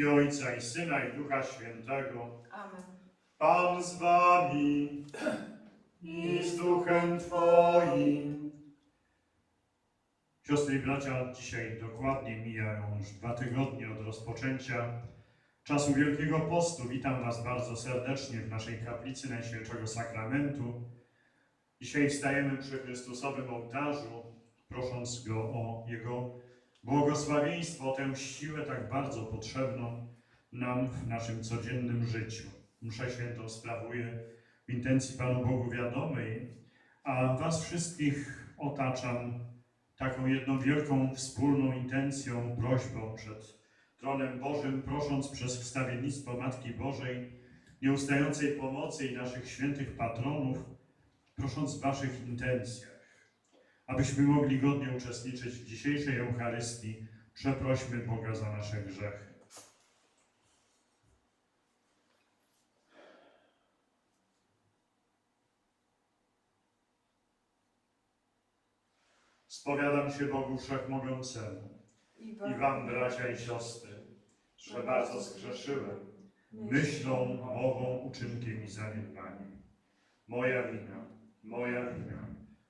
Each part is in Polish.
imię Ojca i Syna i Ducha Świętego. Amen. Pan z wami i z duchem Twoim. Siostry i bracia, dzisiaj dokładnie mijają już dwa tygodnie od rozpoczęcia czasu Wielkiego Postu. Witam Was bardzo serdecznie w naszej kaplicy Najświętszego Sakramentu. Dzisiaj stajemy przy Chrystusowym ołtarzu, prosząc Go o Jego błogosławieństwo, tę siłę tak bardzo potrzebną nam w naszym codziennym życiu. Mszę świętą sprawuję w intencji Panu Bogu wiadomej, a Was wszystkich otaczam taką jedną wielką wspólną intencją, prośbą przed tronem Bożym, prosząc przez wstawiennictwo Matki Bożej nieustającej pomocy i naszych świętych patronów, prosząc w Waszych intencjach, abyśmy mogli godnie uczestniczyć w dzisiejszej Eucharystii, przeprośmy Boga za nasze grzechy. Spowiadam się Bogu Wszechmogącemu i Wam, bracia i siostry, że bardzo zgrzeszyłem myślą, mową, uczynkiem i zaniedbaniem. Moja wina, moja wina,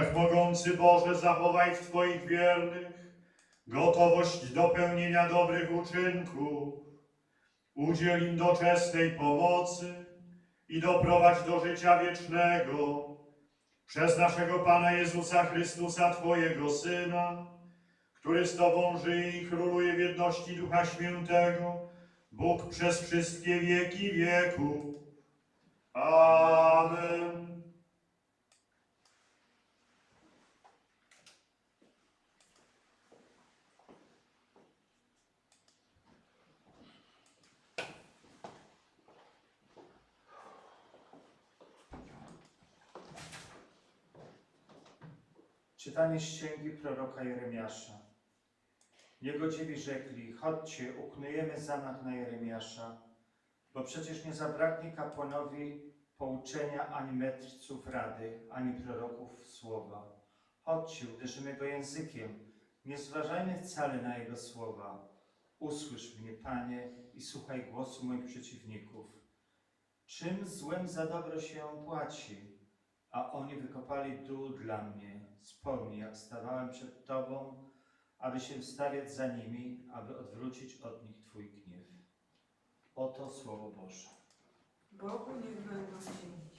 Wszechmogący Boże, zachowaj w Twoich wiernych gotowość do pełnienia dobrych uczynków. Udziel im doczesnej pomocy i doprowadź do życia wiecznego przez naszego Pana Jezusa Chrystusa, Twojego Syna, który z Tobą żyje i króluje w jedności Ducha Świętego, Bóg przez wszystkie wieki wieków. Amen. Czytanie z księgi proroka Jeremiasza. Niegodziwi rzekli, chodźcie, uknujemy zamach na Jeremiasza, bo przecież nie zabraknie kapłanowi pouczenia ani mędrców rady, ani proroków słowa. Chodźcie, uderzymy go językiem, nie zważajmy wcale na jego słowa. Usłysz mnie, Panie, i słuchaj głosu moich przeciwników. Czym złem za dobro się płaci? A oni wykopali dół dla mnie. Wspomnij, jak stawałem przed Tobą, aby się wstawiać za nimi, aby odwrócić od nich Twój gniew. Oto Słowo Boże. Bogu niech będą dzięki.